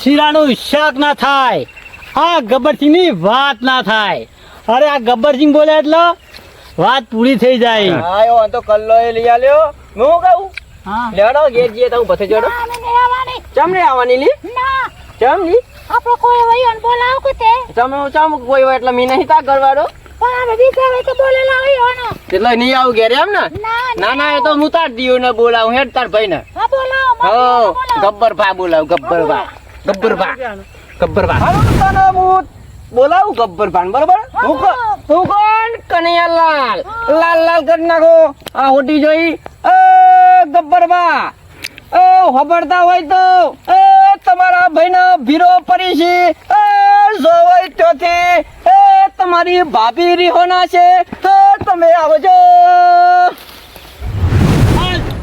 શીરાનું શાક ના થાય. આ ગબ્બરસિંહની વાત ના થાય. અરે આ ગબ્બરસિંહ બોલે એટલે વાત પૂરી થઈ જાય. આયો તો કલ્લો એ લઈ આલ્યો. હું કહું? હા. લેડો ઘેર જઈએ તો હું પછી જોડો. ચમ ને આવવાની લી? ના, ચમ લી? આપણો કોઈ હોય અન બોલાવ કે તે. તમે ચમ કોઈ હોય એટલે મી નહીં તા ઘરવાળો. એટલે નહીં આવું ઘેર એમ ને? ના, એ તો હું તાર દિયો ને બોલાવું હેડ તાર ભાઈ ને હા, બોલાવો, હો મારા બોલાવો. ગબ્બર ભા બોલાવ ગબ્બર ભા. ગબ્બર ભા ગબ્બર ભા હાલો તને હું બોલાવું ગબ્બર ભાન બરોબર? હું કો- હું કોણ? કનૈયાલાલ. લાલ લાલ કરી નાખો. આ હોટી જોઈ. એ ગબ્બર ભા એ ખબરતા હોય તો. એ તમારા ભાઈનો ભીરો પડી છે. એ જોવાય ત્યોથી એ તમારી ભાભી રીહોના છે. તો તમે આવજો.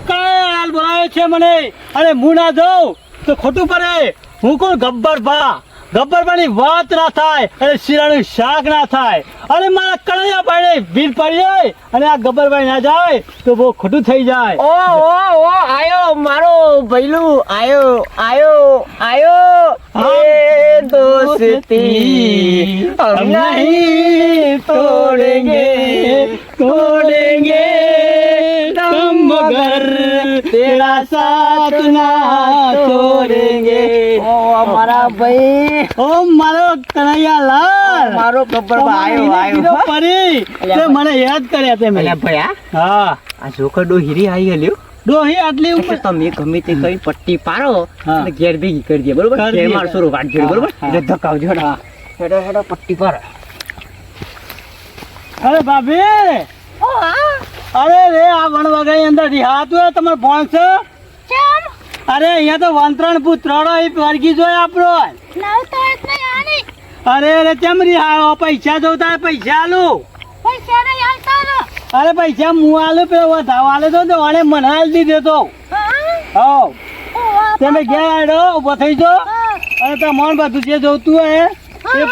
હાલ બોલાવે છે મને. અરે હું ના જાઉં. તો ખોટું પડે. હું કોણ ગબ્બર ભા. ગબ્બરભાઈની વાત ના થાય અને શીરાનું શાક ના થાય. અને મારા કણૈયાભાઈને ભીર પડી જાય અને આ ગબ્બર ગબ્બરભાઈ ના જાય તો બહુ ખોટું થઈ જાય. ઓ ઓ ઓ આયો મારો ભૈલું આયો આયો આયો. હે દોસ્તી હમ નહીં તોડેંગે તોડેંગે. તમ મગર તેરા સાથ ના તોડેંગે. મારા ભાઈ. ઓ મારો કનૈયા મારો ગબ્બર આયો આયો. પરી. તે મને યાદ કર્યા તે મેં. ભયા હા. આ જોકડો હીરી આવી ગયો ડોહી આટલી ઉપર તમે ગમે તે કઈ પટ્ટી પાડો અને ઘેર ભેગી કરી દે બરોબર? ઘેર બરોબર? એટલે ધકાવજો હા. હેડો હેડો પટ્ટી પાડો. અરે ભાભી! અરે રે આ વણ વગાઈ અંદર રિહાતું તમારે ભણ છે? અરે અહીંયા તો વંત્રણ પુત્રડો એ વર્ગી જોય આપણો. અરે અરે કેમ આવો પૈસા જોતા પૈસા આલું? અરે પૈસા હું આલુ પેલો વધાવ? આલે તો આને મને આલી દીધો તો. હો. તમે ગયા આડો ઊભો થઈ જો. અરે અને મન બધું જે જોતું હે એ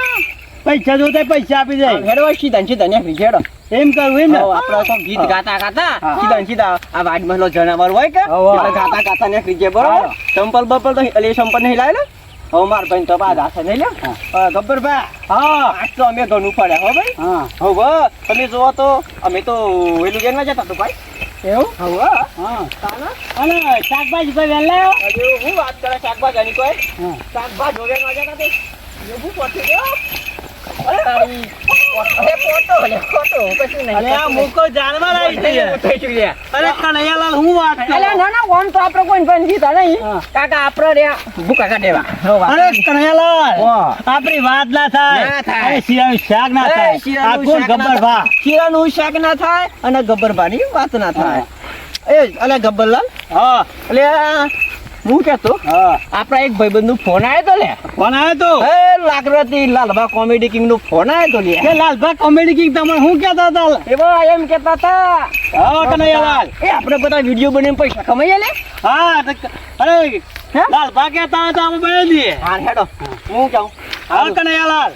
પૈસા જોતા પૈસા આપી દે. હેડો સીધા સીધા ને હેડો એમ કરવું એમ ને? આપણે તો ગીત ગાતા ગાતા. સીધા સીધા આ વાડમાં લો જનાવર હોય કે. ગાતા ગાતા ને ફ્રીજે બરોબર? સંપલ ચંપલ બપલ તો એટલે ચંપલ નહીં લાવે હો હવે માર ભાઈ તો બાદ હાથે નહીં લે? હા. ગબ્બર ભાઈ હા. આજ તો અમે ઘણું પડે હો ભાઈ? હા. હવે તમે જોવો તો અમે તો વેલું ગેરમાં જતા તો ભાઈ. એવું? હવે હા. અને શાકભાજી કોઈ વહેલા આવ્યો? હજુ હું વાત કરે શાકભાજી કોઈ? શાકભાજી વગેરે જતા એવું પહોંચી ગયો વાત ના ના ના થાય. ના શાક ના થાય. કોણ શાક ના થાય. શાક ના થાય અને ગબ્બરભાની વાત ના થાય. એ અલે ગબ્બરલાલ હા. એટલે હું કેતો? હા. આપણા એક ભાઈબંધ નો ફોન આવ્યો તો લે. ફોન આવ્યો તો? એ લાકરતી લાલભા કોમેડી કિંગ નો ફોન આવ્યો તો લે. કે લાલભા કોમેડી કિંગ તમે શું કેતા હતા? એવો એમ કેતા હતા. હા કનૈયાલાલ એ આપણે બધા વીડિયો બનાવીને પૈસા કમાઈએ લે હા અરે લાલભા કેતા હતા અમે બનાવી દઈએ. હા હેડો. હું કહું. હા કનૈયાલાલ